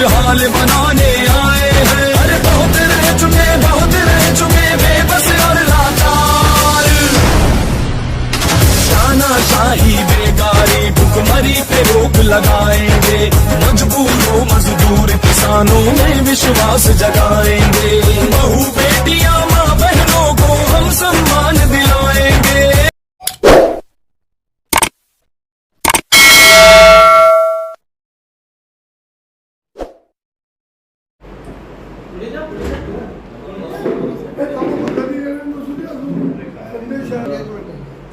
खुशहाल बनाने आए हैं। अरे बहुत रह चुके, बहुत रह चुके, बेबस और लाचार। शाही बेकारी भुखमरी पे रोक लगाएँगे। मजबूरों, मजदूर किसानों में विश्वास जगाएँगे। बहू बेटियाँ, माँ बहनों को हम सम्मान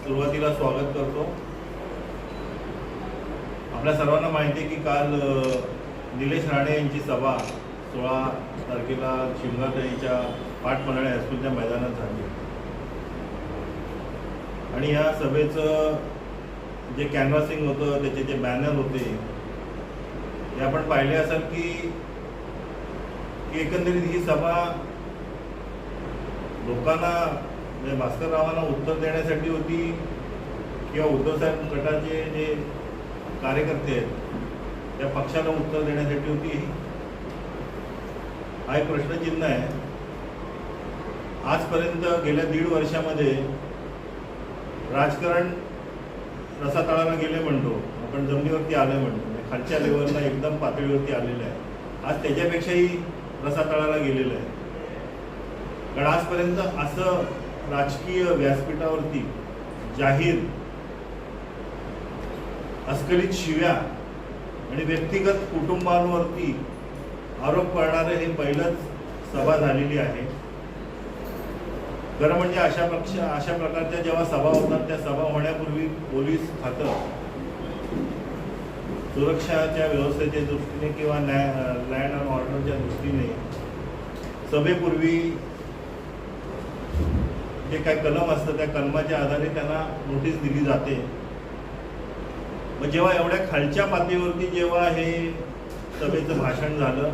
सुरुवातीला स्वागत करतो. आपल्या सर्वांना माहिती आहे की काल निलेश राणे यांची सभा सोळा तारखेला शिमगाताईच्या पाटपन्हाळे हायस्कूलच्या मैदानात झाली. आणि या सभेचं जे कॅनव्हासिंग होतं त्याचे जे बॅनर होते ते आपण पाहिले असाल की की एकंदरीत ही सभा लोकांना म्हणजे भास्कररावांना उत्तर देण्यासाठी होती किंवा उद्धवसाहेब गटाचे जे कार्यकर्ते आहेत त्या पक्षाला उत्तर देण्यासाठी होती? हा एक प्रश्नचिन्ह आहे. आजपर्यंत गेल्या दीड वर्षामध्ये राजकारण रसातळाला गेले म्हणतो. आपण जमिनीवरती आले म्हणतो. म्हणजे खालच्या लेवलला एकदम पातळीवरती आलेलं आहे. आज त्याच्यापेक्षाही रसातळाला गेलेलं आहे. कारण आजपर्यंत असं राजकीय व्यासपीठावरती जाहीर अस्खलित शिव्या आणि व्यक्तिगत कुटुंबांवरती आरोप करणारे हे पहिलंच सभा झालेली आहे. खरं म्हणजे अशा पक्ष अशा प्रकारच्या जेव्हा सभा होतात त्या सभा होण्यापूर्वी पोलीस खातं सुरक्षाच्या व्यवस्थेच्या दृष्टीने किंवा न्याय लँड अँड ऑर्डरच्या दृष्टीने सभेपूर्वी जे काय कलम असतं त्या कलमाच्या आधारे त्यांना नोटीस दिली जाते. मग जेव्हा एवढ्या खालच्या पातळीवरती जेव्हा हे सभेचं भाषण झालं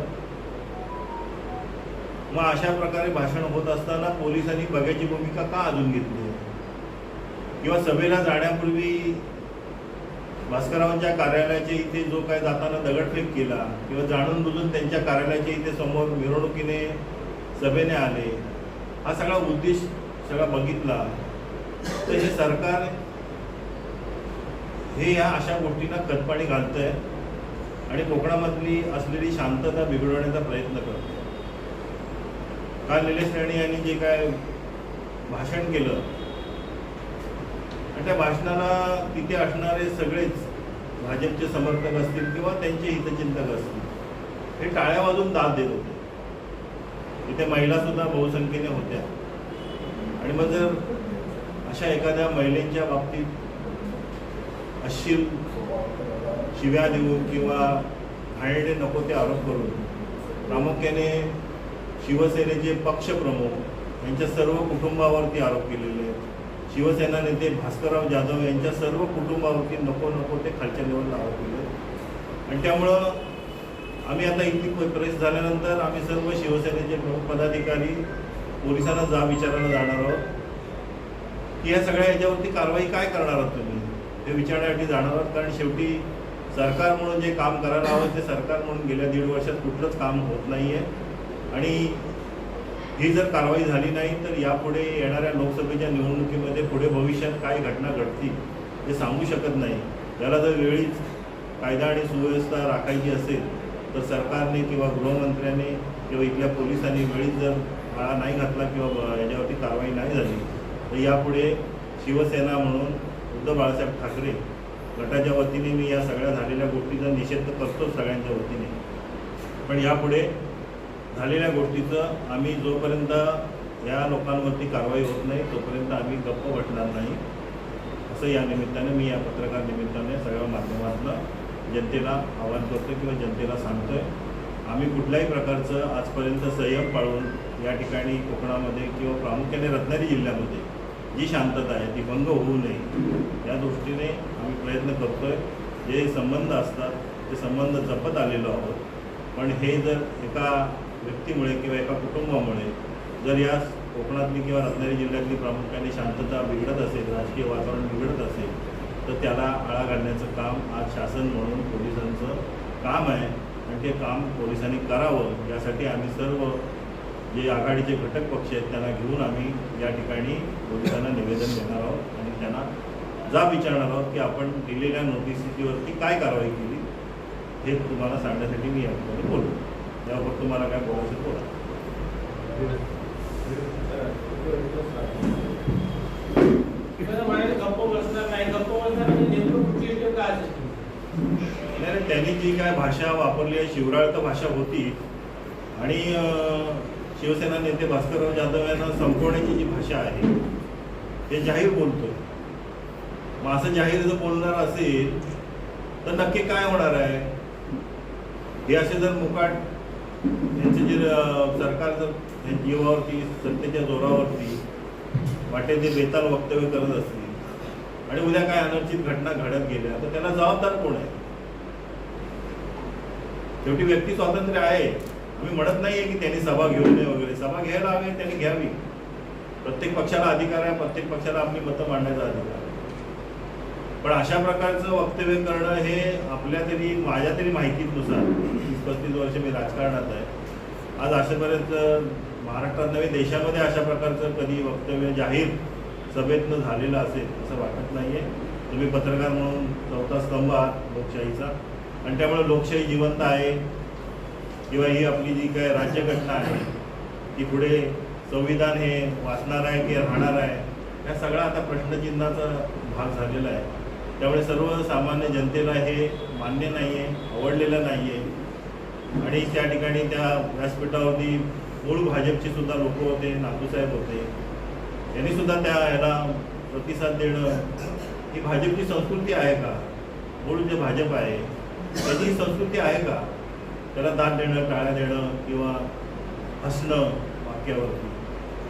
मग अशा प्रकारे भाषण होत असताना पोलिसांनी बघायची भूमिका का अजून घेतली? किंवा सभेला जाण्यापूर्वी भास्कररावांच्या कार्यालयाच्या इथे जो काय जाताना दगडफेक केला किंवा जाणून बुजून त्यांच्या कार्यालयाच्या इथे समोर मिरवणुकीने सभेने आले हा सगळा उद्देश सगळा बघितला. तर हे सरकार हे या अशा गोष्टींना कदपाणी आहे आणि कोकणामधली असलेली शांतता बिघडवण्याचा प्रयत्न करतंय. काल निलेश राणे यांनी जे काय भाषण केलं त्या भाषणाला तिथे असणारे सगळेच भाजपचे समर्थक असतील किंवा त्यांचे हितचिंतक असतील हे टाळ्या वाजून दाद देत होते. तिथे महिला सुद्धा बहुसंख्येने होत्या. आणि मग जर अशा एखाद्या महिलेच्या बाबतीत अशी शिव्या देऊन किंवा घाणेरडे नको ते आरोप करून प्रामुख्याने शिवसेनेचे पक्षप्रमुख यांच्या सर्व कुटुंबावरती आरोप केलेले आहेत शिवसेना नेते भास्करराव जाधव यांच्या सर्व कुटुंबावरती नको नको ते खालच्या लेवलला आरोप केले आणि त्यामुळं आम्ही आता इतकी प्रेस झाल्यानंतर आम्ही सर्व शिवसेनेचे प्रमुख पदाधिकारी पोलिसांना जा विचारायला जाणार आहोत. की या सगळ्या याच्यावरती कारवाई काय करणार आहात तुम्ही? ते विचारण्यासाठी जाणार आहोत. कारण शेवटी सरकार म्हणून जे काम करायला हवं ते सरकार म्हणून गेल्या दीड वर्षात कुठलंच काम होत नाही आहे आणि ही जर कारवाई झाली नाही तर यापुढे येणाऱ्या लोकसभेच्या निवडणुकीमध्ये पुढे भविष्यात काय घटना घडतील हे सांगू शकत नाही. त्याला जर वेळीच कायदा आणि सुव्यवस्था राखायची असेल तर सरकारने किंवा गृहमंत्र्याने किंवा इथल्या पोलिसांनी वेळीच जर आळा नाही घातला किंवा याच्यावरती कारवाई नाही झाली तर यापुढे शिवसेना म्हणून उद्धव बाळासाहेब ठाकरे गटाच्या वतीने मी या सगळ्या झालेल्या गोष्टीचा निषेध करतो करतोच सगळ्यांच्या वतीने. पण यापुढे झालेल्या गोष्टीचं आम्ही जोपर्यंत या लोकांवरती कारवाई होत नाही तोपर्यंत आम्ही गप्प बसणार नाही. असं या निमित्ताने मी या पत्रकार निमित्ताने सगळ्या माध्यमातून जनतेला आवाहन करतो किंवा जनतेला सांगतोय. आम्ही कुठल्याही प्रकारचं आजपर्यंत संयम पाळून या ठिकाणी कोकणामध्ये किंवा प्रामुख्याने रत्नागिरी जिल्ह्यामध्ये जी शांतता आहे ती भंग होऊ नये या दृष्टीने आम्ही प्रयत्न करतोय. जे संबंध असतात ते संबंध जपत आलेलो आहोत. पण हे जर एका व्यक्तीमुळे किंवा एका कुटुंबामुळे जर या कोकणातली किंवा रत्नागिरी जिल्ह्यातली प्रामुख्याने शांतता बिघडत असेल राजकीय वातावरण बिघडत असेल तर त्याला आळा घालण्याचं काम आज शासन म्हणून पोलिसांचं काम आहे. आणि ते काम पोलिसांनी करावं यासाठी आम्ही सर्व जे आघाडीचे घटक पक्ष आहेत त्यांना घेऊन आम्ही या ठिकाणी पोलिसांना निवेदन देणार आहोत. आणि त्यांना जाब विचारणार आहोत की आपण दिलेल्या नोटिसीवरती काय कारवाई केली हे तुम्हाला सांगण्यासाठी मी याठिकाणी बोलतो यावर तुम्हाला काय बोलायचं बोला. गप्प बसणार नाही गप्प नाही त्यांनी जी काय भाषा वापरली आहे शिवराळ तर भाषा होती. आणि शिवसेना नेते भास्करराव जाधव यांना संपवण्याची जी भाषा आहे ते जाहीर बोलतो मग असं जाहीर जर बोलणार असेल तर नक्की काय होणार आहे? हे असे जर मुकाट त्यांचं जे सरकार जर जीवावरती सत्तेच्या जोरावरती वाटे ते बेताल वक्तव्य करत असतील आणि उद्या काय अनर्चित घटना घडत गेल्या तर त्याला जबाबदार कोण आहे? शेवटी व्यक्ती स्वातंत्र्य आहे. आम्ही म्हणत नाहीये की त्यांनी सभा घेऊ नये वगैरे. सभा घ्यायला हवी त्यांनी घ्यावी. प्रत्येक पक्षाला अधिकार आहे प्रत्येक पक्षाला आपली मतं मांडण्याचा अधिकार आहे. पण अशा प्रकारचं वक्तव्य करणं हे आपल्या तरी माझ्या तरी माहितीनुसार वीस पस्तीस वर्ष मी राजकारणात आहे. आज अशापर्यंत महाराष्ट्रात नव्हे देशामध्ये अशा प्रकारचं कधी वक्तव्य जाहीर सभेतनं झालेलं असेल असं वाटत नाही आहे तुम्ही पत्रकार म्हणून चौथा स्तंभ आहात लोकशाहीचा. आणि त्यामुळे लोकशाही जिवंत आहे. किंवा ही आपली जी काय राज्यघटना आहे ती पुढे संविधान हे वाचणार आहे की राहणार आहे या सगळा आता प्रश्नचिन्हाचा भाग झालेला आहे. त्यामुळे सर्वसामान्य जनतेला हे मान्य नाही आहे आवडलेलं नाही आहे आणि त्या ठिकाणी त्या व्यासपीठावरती मूळ भाजपचे सुद्धा लोक होते नातूसाहेब होते. त्यांनी सुद्धा त्या ह्याला प्रतिसाद देणं ही भाजपची संस्कृती आहे का? मूळ जे भाजप आहे त्याची संस्कृती आहे का? त्याला दाद देणं टाळ्या देणं किंवा हसणं वाक्यावरती.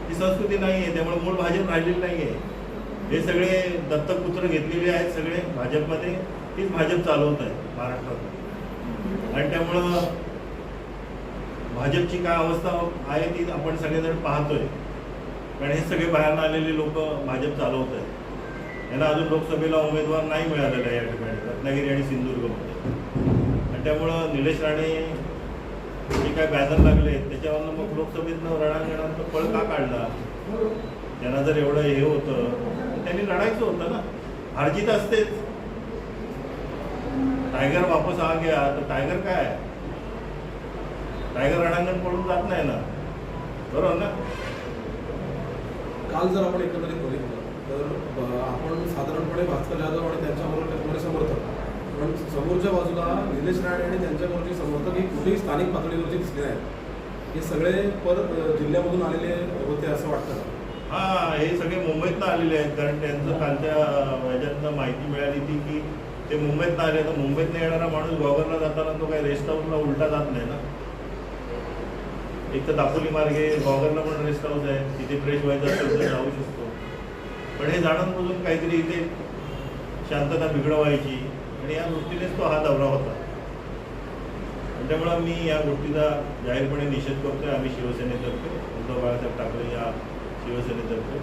ही संस्कृती नाही आहे त्यामुळे मूळ भाजप राहिलेली नाही आहे हे सगळे दत्तकपुत्र घेतलेले आहेत सगळे भाजपमध्ये. तीच भाजप चालवत आहे महाराष्ट्रात. आणि त्यामुळं भाजपची काय अवस्था आहे ती आपण सगळेजण पाहतोय. कारण हे सगळे बाहेर आलेले लोक भाजप चालवत आहेत. यांना अजून लोकसभेला उमेदवार नाही मिळालेला आहे या ठिकाणी रत्नागिरी आणि सिंधुदुर्गमध्ये. आणि त्यामुळं निलेश राणे जे काय बॅनर लागले त्याच्यावरनं मग लोकसभेतनं रणांगणात पळ का काढला? त्यांना जर एवढं हे होतं त्यांनी लढायचं होतं ना. हारजीत असतेच. टायगर वापस आ गया तर टायगर काय आहे? टायगर रणांगण पडून जात नाही ना. बरोबर ना? काल जर आपण एकंदरीत बघितलं तर आपण साधारणपणे भास्कर जाधव आणि त्यांच्याबरोबर समर्थक पण समोरच्या बाजूला निलेश राणे आणि त्यांच्याबरोबरचे समर्थक ही कुठेही स्थानिक पातळीवरचे दिसले नाहीत. हे सगळे पर जिल्ह्यामधून आलेले होते असं वाटतं. हा हे सगळे मुंबईतनं आलेले आहेत. कारण त्यांचं कालच्या ह्याच्यातनं माहिती मिळाली ती की ते मुंबईतनं आले. तर मुंबईतनं येणारा माणूस गोगरला जाताना तो काही रेस्ट हाऊसला उलटा जात नाही ना. एक तर दापोली मार्गे गोगरला पण रेस्ट हाऊस आहे. तिथे फ्रेश व्हायचं असेल तर जाऊ शकतो. पण हे जाणून बुजून काहीतरी इथे शांतता बिघडवायची. आणि या दृष्टीनेच तो हा दौरा होता. आणि त्यामुळं मी या गोष्टीचा जाहीरपणे निषेध करतोय. आम्ही शिवसेनेतर्फे. उद्धव बाळासाहेब ठाकरे या शिवसेनेतर्फे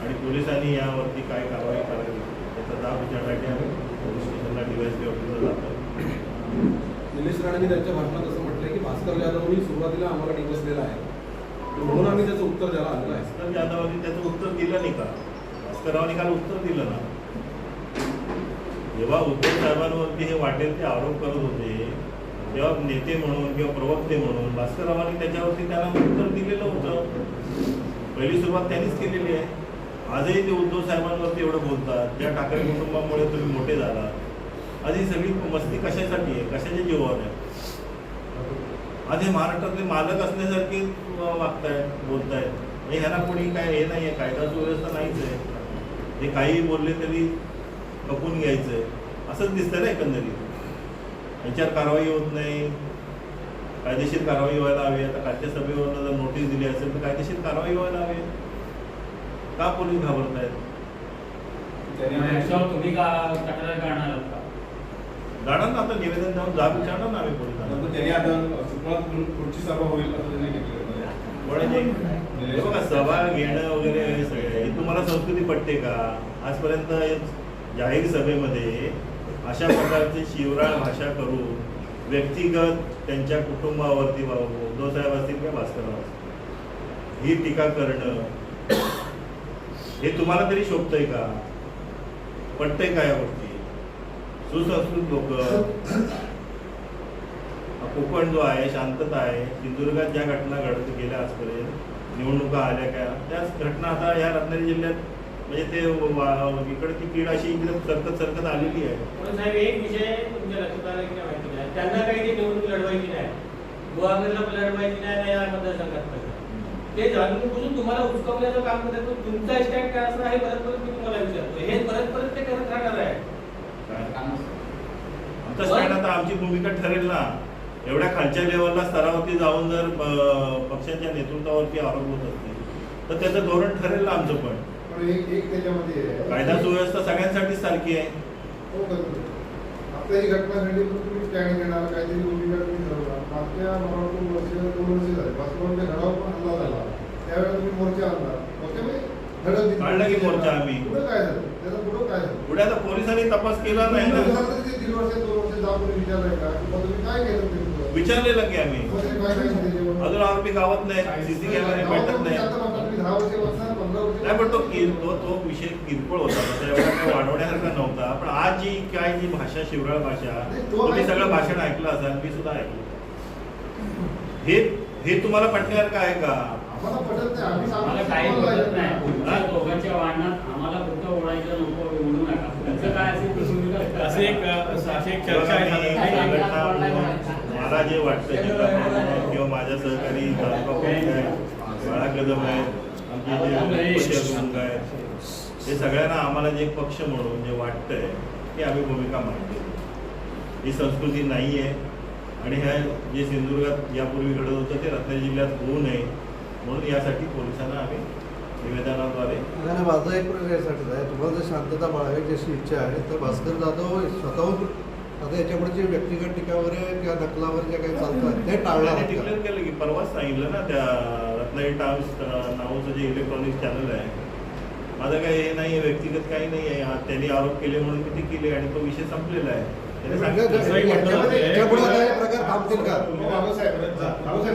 आणि पोलिसांनी यावरती काय कारवाई करावी त्याचा जाब विचारण्यासाठी आम्ही पोलीस स्टेशनला डीवायसपी ऑफिसला जातो निलेश राणेंनी त्यांच्या भाषणात असं म्हटलंय की भास्कर जाधवनी सुरुवातीला आम्हाला डिवसलेला आहे. म्हणून आम्ही त्याचं उत्तर द्यायला आलेलं आहे. भास्कर जाधवांनी त्याचं उत्तर दिलं नाही का? भास्कररावांनी काल उत्तर दिलं ना? जेव्हा उद्धव साहेबांवरती हे वाटेल ते आरोप करत होते तेव्हा नेते म्हणून किंवा प्रवक्ते म्हणून भास्कररावांनी त्याच्यावरती त्यांना उत्तर दिलेलं होतं. पहिली सुरुवात त्यांनीच केलेली आहे. आजही ते उद्धव साहेबांवरती एवढं बोलतात. त्या ठाकरे कुटुंबामुळे तुम्ही मोठे झाला आज ही सगळी मस्ती कशासाठी आहे? कशाच्या जीवावर आहे? आज हे महाराष्ट्रातले मालक असण्यासारखे वागतायत बोलतायत. हे ह्यांना कोणी काय हे नाही आहे कायदा सुव्यवस्था नाहीच आहे. हे काही बोलले तरी खपून घ्यायचं आहे असंच दिसतंय ना एकंदरीत. यांच्यावर कारवाई होत नाही. कायदेशीर कारवाई व्हायला हवी. आता कालच्या सभेवरनं जर नोटीस दिली असेल तर कायदेशीर कारवाई व्हायला हवी. का पोलीस घाबरत आहेत जाणार ना आता निवेदन देऊन जाब विचारणार ना आम्ही पोलिसांना बघा सभा घेणं वगैरे हे सगळे हे तुम्हाला संस्कृती पटते का? आजपर्यंत जाहीर सभेमध्ये अशा प्रकारची शिवराळ भाषा करून व्यक्तिगत त्यांच्या कुटुंबावरती वा- उद्धव असतील किंवा भास्करराव असतील. ही टीका करणं हे तुम्हाला तरी शोभतंय का? पटतंय का यावरती? सुसंस्कृत लोक कोकण जो आहे शांतता आहे सिंधुदुर्गात ज्या घटना घडत गेल्या आजपर्यंत निवडणुका आल्या का त्याच घटना आता या रत्नागिरी जिल्ह्यात म्हणजे ते वा- इकडची कीड अशी इकडे सरकत सरकत आलेली आहे. त्यांना काही ती निवडणूक लढवायची नाही. गुहागरला पण लढवायची नाही नाही या मतदारसंघात. ते जाणून बुजून तुम्हाला उचकवण्याचं काम करतात. पण तुमचा स्टँड काय असणार हे परत परत मी तुम्हाला विचारतो. हे परत परत ते करत राहणार आहे. आमचा स्टँड आता आमची भूमिका ठरेल ना. एवढ्या खालच्या लेवलला स्तरावरती जाऊन जर पक्षाच्या नेतृत्वावरती आरोप होत असतील तर त्याचं धोरण ठरेल ना आमचं पण. पण एक एक त्याच्यामध्ये आहे. कायदा सुव्यवस्था सगळ्यांसाठीच सारखी आहे. हो बरोबर. आता ही घटना घडली पण तुम्ही स्टँड घेणार काहीतरी भूमिका तुम्ही ठरवणार मागच्या मला वाटतं वर्ष दोन वर्ष झाले पासपोर्टच्या घरावर पण हल्ला झाला त्यावेळेला तुम्ही मोर्चा आणला ओके दिली. काढला की मोर्चा आम्ही. पुढं काय झालं त्याचं पुढं काय झालं पुढे आता पोलिसांनी तपास केला नाही ना झालं तरी ते दीड वर्ष दोन वर्ष जाऊन विचारलंय का तुम्ही काय केलं? विचारलेलं की आम्ही? अजून आरोपी गावात नाही सीसी कॅमेरे भेटत नाही आता म्हणता तुम्ही दहा वर्ष बसणार पंधरा वर्ष नाही पण तो किर तो तो विषय किरकोळ होता. तसा एवढा काही वाढवण्यासारखा नव्हता. पण आज जी काय जी भाषा शिवराळ भाषा तुम्ही. सगळं भाषण ऐकलं असाल मी सुद्धा ऐकलं. हे हे तुम्हाला पटण्यासारखं आहे का? आम्हाला पटत नाही. आम्ही सांगतो आम्हाला काही पटत नाही. दोघांच्या वाहनात आम्हाला फक्त ओढायचं नको ओढू नका. तुमचं काय असेल ती भूमिका करा. अशी एक चर्चा मला जे वाटतं किंवा माझ्या सहकारी तालुका कदम आहेत हे सगळ्यांना आम्हाला जे पक्ष म्हणून जे वाटतंय की आम्ही भूमिका मांडतो ही संस्कृती नाही आहे आणि ह्या जे सिंधुदुर्गात यापूर्वी घडत होतं ते रत्नागिरी जिल्ह्यात होऊ नये म्हणून यासाठी पोलिसांना आम्ही निवेदनाद्वारे माझा एक प्रश्न यासाठी आहे. तुम्हाला जर शांतता बाळगायची अशी इच्छा आहे तर भास्कर जाधव स्वतःहून आता याच्यापुढे जे व्यक्तिगत टीका वगैरे किंवा नकला वगैरे जे काही चालतात ते? डिक्लेअर केलं की परवाच सांगितलं ना त्या टाइम्स अं, नावाचं जे इलेक्ट्रॉनिक चॅनल आहे. माझं काही हे नाही व्यक्तिगत काही नाही आहे त्यांनी आरोप केले म्हणून मी ते केले आणि तो विषय संपलेला आहे.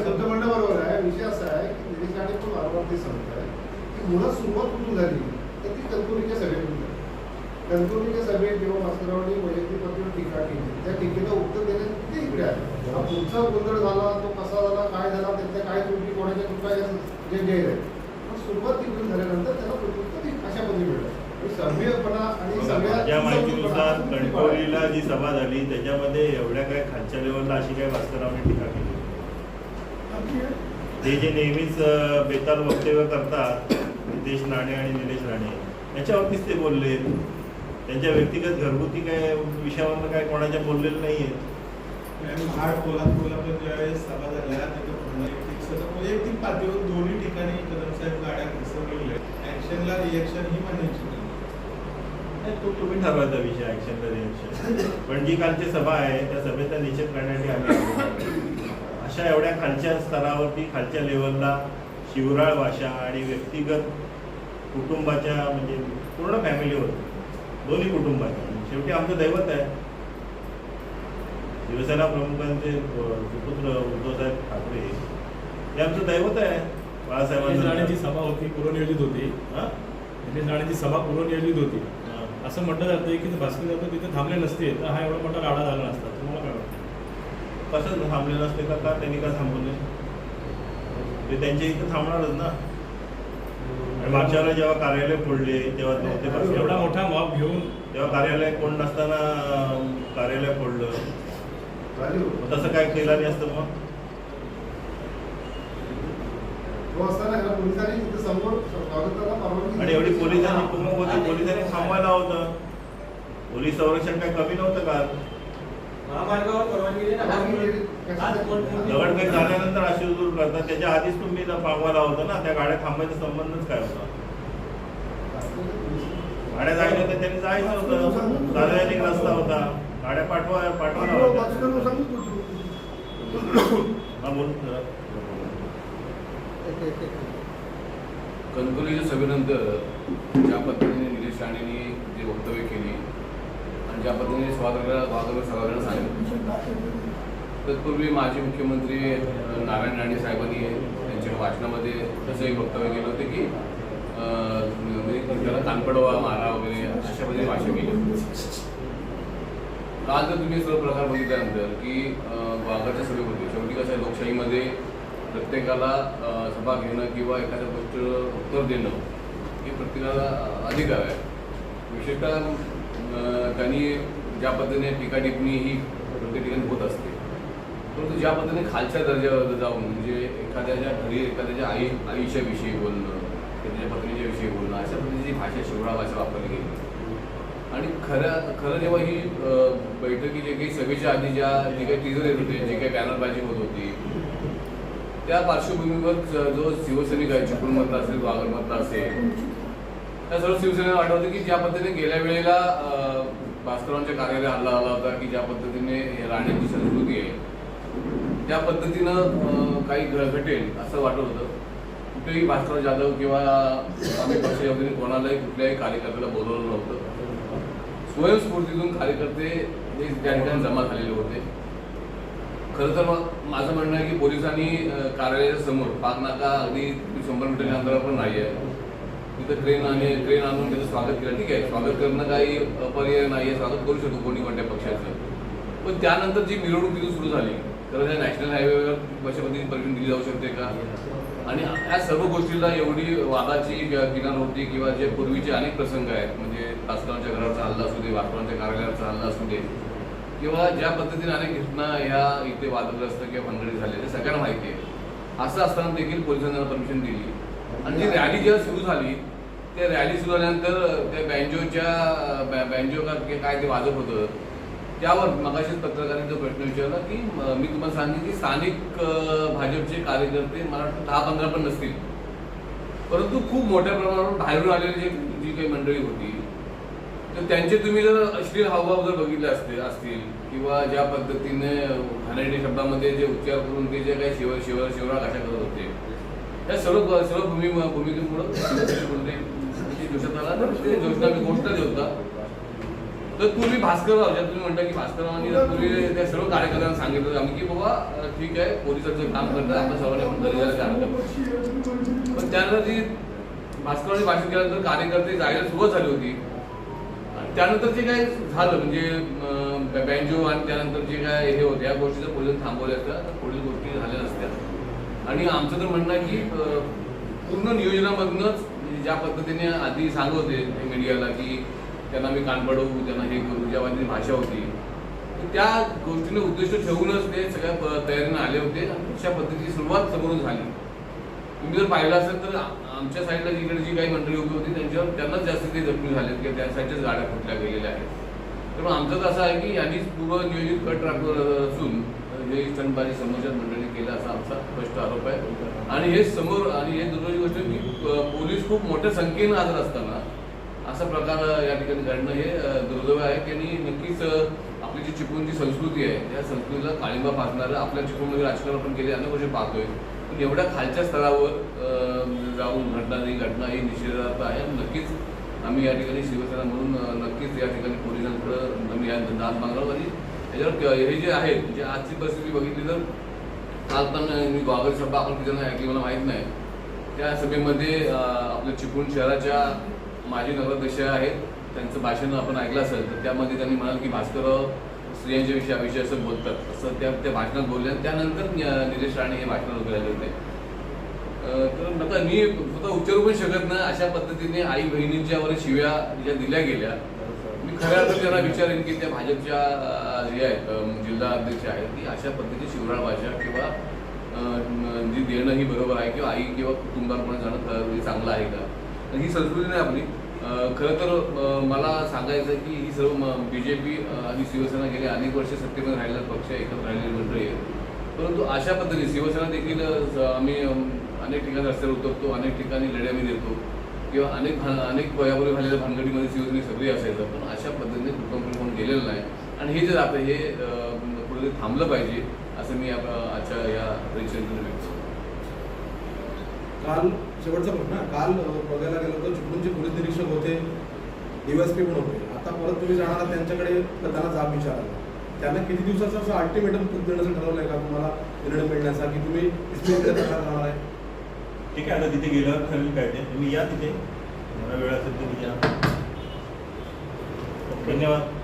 तुमचं म्हणणं बरोबर आहे. विषय असा आहे की सांगत आहे मुळात सुरुवात कुठून झाली? तर ती सभेतून झाली. कणकवलीच्या सभेत जेव्हा भास्कररावांनी वैयक्तिक पत्रावर टीका केली त्या टीकेला उत्तर देण्यासाठी ते इकडे आले. हा पुढचा गोंधळ झाला तो कसा झाला काय झाला त्यातल्या काय त्रुटी कोणाच्या चुका जे जे आहे पण सुरुवात तिकडून झाल्यानंतर त्याला प्रत्युत्तर अशा पद्धती मिळतं आणि सभ्यपणा आणि बघा, सगळ्या माझ्या माहितीनुसार कणकवलीला जी सभा झाली त्याच्यामध्ये एवढ्या काय खालच्या लेवलला अशी काय भास्कररावने टीका केली? ते जे नेहमीच बेताल वक्तव्य करतात नितेश राणे आणि निलेश राणे याच्यावरतीच ते बोलले त्यांच्या व्यक्तिगत घरगुती काय विषयावरनं काय कोणाच्या बोललेलं नाही आहे महाड कोल्हापूर कोल्हापूर ज्यावेळेस सभा झाल्या पातळीवर दोन्ही ठिकाणी गाड्या घसरलेल्या ऍक्शनला रिएक्शन ही म्हणायची नाही, तो तुम्ही ठरवायचा विषय रिएक्शन पण जी कालची सभा आहे त्या सभेचा निषेध करण्यासाठी आम्ही. अशा एवढ्या खालच्या स्तरावरती खालच्या लेवलला शिवराळ भाषा आणि व्यक्तिगत कुटुंबाच्या म्हणजे पूर्ण फॅमिलीवर दोन्ही कुटुंबाच्या शेवटी आमचं दैवत आहे. शिवसेना प्रमुखांचे सुपुत्र उद्धवसाहेब ठाकरे हे आमचं दैवत आहे. बाळासाहेबांचं सभा होती पूर्वनियोजित होती. हां? निलेश राणेची सभा पूर्वनियोजित होती. असं म्हटलं जातं की भास्कर जाधव तिथे थांबले नसते तर हा एवढा मोठा राडा झाला नसता. तुम्हाला काय वाटतं? कसं थांबले नसते का? का त्यांनी का थांबवले ते त्यांच्या इथं थांबणारच ना. मागच्या वेळेला जेव्हा कार्यालय फोडले तेव्हा नव्हते एवढा मोठा मॉब घेऊन तेव्हा कार्यालय कोण नसताना कार्यालय फोडलं. हो. तसं काय केलं नाही असतं मग? पोलिसांनी आणि एवढी कुमक होती पोलिसांनी थांबवायला होतं. पोलीस संरक्षण काय कमी नव्हतं का? महामार्गावर परवानगी दगडफेक झाल्यानंतर अशी दूर करतात. त्याच्या आधीच तुम्ही थांबवायला होतं ना. त्या गाड्या थांबायचा संबंधच काय होता? गाड्या जायच्या तर त्यांनी जायचं होतं. सार्वजनिक रस्ता होता. गाड्या पाठवा होत्या हा बोल कणकवलीच्या सभेनंतर ज्या पद्धतीने निलेश राणेंनी जे वक्तव्य केली ज्या पद्धतीने स्वागत स्वागत सभागृहानं सांगितलं तत्पूर्वी माजी मुख्यमंत्री नारायण राणे साहेबांनी त्यांच्या वाचनामध्ये तसं एक वक्तव्य केलं होतं की म्हणजे त्याला कानपडवा मारा वगैरे अशा पद्धतीने भाषण केली होती. काल जर तुम्ही सर्व प्रकार बघितल्यानंतर की वाघाच्या वाघाच्या होते शेवटी कसं लोकशाहीमध्ये प्रत्येकाला सभा घेणं किंवा एखाद्या गोष्ट उत्तर देणं हे प्रत्येकाला अधिकार आहे विशेषतः त्यांनी ज्या पद्धतीने टीका टिप्पणी ही प्रत्येक ठिकाणी होत असते परंतु ज्या पद्धतीने खालच्या दर्जावर जाऊन म्हणजे एखाद्याच्या घरी एखाद्याच्या आई आईच्या विषयी बोलणं त्याच्या पत्नीच्या विषयी बोलणं अशा पद्धतीची भाषा शिवळा भाषा वापरली गेली. आणि खऱ्या खरं जेव्हा ही बैठकी जे काही सभेच्या आधी ज्या जे काही टीजर येत होते जे काही बॅनरबाजी होत होती त्या पार्श्वभूमीवर जो शिवसैनिक आहे चिपळूणमधला असेल वागरमधला असेल त्या सर्व शिवसेनेला आठवतं की ज्या पद्धतीने गेल्या वेळेला भास्करांच्या कार्यालय हल्ला आला होता की ज्या पद्धतीने राहण्याची संस्कृती आहे त्या पद्धतीनं काही घ- घटेल असं वाटत होतं. कुठेही भास्कर जाधव किंवा आम्ही पक्षाच्या वतीने कोणालाही कुठल्याही कार्यकर्त्याला बोलवलं नव्हतं. स्वयंस्फूर्तीतून कार्यकर्ते हे त्या ठिकाणी जमा झालेले होते. खरं तर मग माझं म्हणणं आहे की पोलिसांनी कार्यालयाच्या समोर पाक नाका अगदी शंभर मीटरच्या अंतरावर पण नाही आहे तिथं ट्रेन आणि ट्रेन आणून त्याचं स्वागत केलं. ठीक आहे स्वागत करणं काही पर्याय नाही आहे स्वागत करू शकतो कोणी कोणत्या पक्षाचं. पण त्यानंतर जी मिरवणूक तिथून सुरू झाली तर त्या नॅशनल हायवेवर कशा पद्धतीने परमिशन दिली जाऊ शकते का? आणि या सर्व गोष्टीला एवढी वादाची किनार होती किंवा जे पूर्वीचे अनेक प्रसंग आहेत म्हणजे तासगावच्या घराचा हल्ला असू दे वास्तवांच्या कार्यालयाचा हल्ला असू दे किंवा ज्या पद्धतीने अनेक घटना ह्या इथे वादग्रस्त किंवा भानगडी झाल्या ते सगळ्यांना माहिती आहे. असं असताना देखील पोलिसांना परमिशन दिली. आणि जी रॅली जेव्हा सुरू झाली त्या रॅली सुरू झाल्यानंतर त्या बँजोच्या बॅ- बँजो का काय ते वाजत होतं त्यावर मगाशीच पत्रकारांनी जो प्रश्न विचारला की मी तुम्हाला सांगितलं की स्थानिक भाजपचे कार्यकर्ते मला वाटतं दहा पंधरा पण नसतील. परंतु खूप मोठ्या प्रमाणावर बाहेरून आलेली जी जी काही मंडळी होती तर त्यांचे तुम्ही जर अश्लील हावभाव जर बघितले असते असतील किंवा ज्या पद्धतीने घाणेरडी शब्दामध्ये जे उच्चार करून ते जे काही शिवर शिवर शिवरा भाषा करत होते त्या सर्व सर्व भूमी भूमिकेमुळं ते जोशना मी गोष्ट होता तर तुम्ही भास्करराव ज्या तुम्ही म्हणता की भास्कररावांनी तुम्ही त्या सर्व कार्यकर्त्यांना सांगितलं होतं. आम्ही की बाबा ठीक आहे पोलिसांचं काम करतात. आपण सर्वांनी. पण त्यानंतर जी भास्कररावांनी भाषण केल्यानंतर कार्यकर्ते जायला सुरुवात झाली होती. आणि त्यानंतर जे काय झालं म्हणजे बँजो आणि त्यानंतर जे काय हे होते या गोष्टी जर पोलिसांनी थांबवल्या असत्या तर पुढील गोष्टी झाल्या नसत्या. आणि आमचं तर म्हणणं आहे की पूर्ण नियोजनामधनंच ज्या पद्धतीने आधी सांगत होते मीडियाला की त्यांना मी कान पडवू त्यांना हे करू ज्या माझी भाषा होती तर त्या गोष्टीने उद्दिष्ट ठेवूनच ते सगळ्या तयारीनं तयारीने आले होते. अशा पद्धतीची सुरुवात समोरून झाली. तुम्ही जर पाहिलं असेल तर आमच्या साईडला जिकडे जी काही मंडळी उभी होती त्यांच्यावर त्यांनाच जास्त ते जखमी झाले किंवा त्या साईडच्याच गाड्या फुटल्या गेलेल्या आहेत. तर मग आमचं तर असं आहे की यांनीच पूर्व नियोजित कट राखून असून म्हणजे हे स्टंटबाजी समोरच्या मंडळी केला असा आमचा स्पष्ट आरोप आहे. आणि हे समोर आणि हे दुर्दैवी गोष्ट की पोलीस खूप मोठ्या संख्येनं हजर असताना असा प्रकार या ठिकाणी घडणं हे दुर्दैव आहे की आणि नक्कीच आपली जी चिपळूणची संस्कृती आहे त्या संस्कृतीला काळिंबा फासणारं आपल्या चिपळूणमध्ये राजकारण आपण केले अनेक वर्ष पाहतोय. पण एवढ्या खालच्या स्तरावर जाऊन घडणारी ही घटना ही निषेधार्थ आहे. आणि नक्कीच आम्ही या ठिकाणी शिवसेना म्हणून नक्कीच या ठिकाणी पोलिसांकडं आम्ही या दाद मागणार आणि याच्यावर हे जे आहे म्हणजे आजची परिस्थिती बघितली तर काल पण मी गोवागड सभा आपण किती ऐकली मला माहीत नाही. त्या सभेमध्ये आपल्या चिपळूण शहराच्या माजी नगराध्यक्ष आहेत. त्यांचं भाषण आपण ऐकलं असेल तर त्यामध्ये त्यांनी म्हणाल की भास्कर स्त्रियांच्या विषयाविषयी असं बोलतात. असं त्या त्या भाषणात बोलले आणि त्यानंतर निलेश राणे हे भाषणात उभे राहिले होते. तर नका मी स्वतः उच्चारू पण शकत नाही. अशा पद्धतीने आई बहिणींच्यावर शिव्या ज्या दिल्या गेल्या खऱ्या तर त्यांना विचारेन की त्या भाजपच्या अ, जे आहेत जिल्हा अध्यक्ष आहेत की अशा पद्धतीची शिवराळ भाषा किंवा जी देणं ही बरोबर आहे किंवा आई किंवा कुटुंबाप्रमाणे जाणं खरं हे चांगलं आहे का? ही संस्कृती नाही आपली. खरं तर मला सांगायचं की ही सर्व बी जे पी आणि शिवसेना गेले अनेक वर्ष सत्तेमध्ये राहिलेला पक्ष एकत्र राहिलेली मंडळी आहे परंतु अशा पद्धतीने शिवसेना देखील आम्ही अनेक ठिकाणी रस्त्यावर उतरतो अनेक ठिकाणी लढे मी देतो. किंवा अनेक भा अनेक वयापूर्वी झालेल्या भानगडीमध्ये शिवसेने सगळी असायचं पण अशा पद्धतीने भूकंप होऊन गेलेलं नाही. आणि हे जे आता हे पुढे थांबलं पाहिजे असं मी आजच्या या परिचयातून व्यक्त काल शेवटचा प्रश्न काल बघायला गेलं तर चिपळूणचे पोलीस निरीक्षक होते डीवायसपी पण होते. आता परत तुम्ही जाणार त्यांच्याकडे त्यांना जाब विचारायला. त्यांना किती दिवसाचं असं अल्टिमेटम देण्याचं ठरवलं आहे का तुम्हाला निर्णय मिळण्याचा की तुम्ही राहणार आहे? ठीक आहे आता तिथे गेल्यावर ठरेल काय ते. तुम्ही या तिथे. मला वेळ असेल तुम्ही या. धन्यवाद.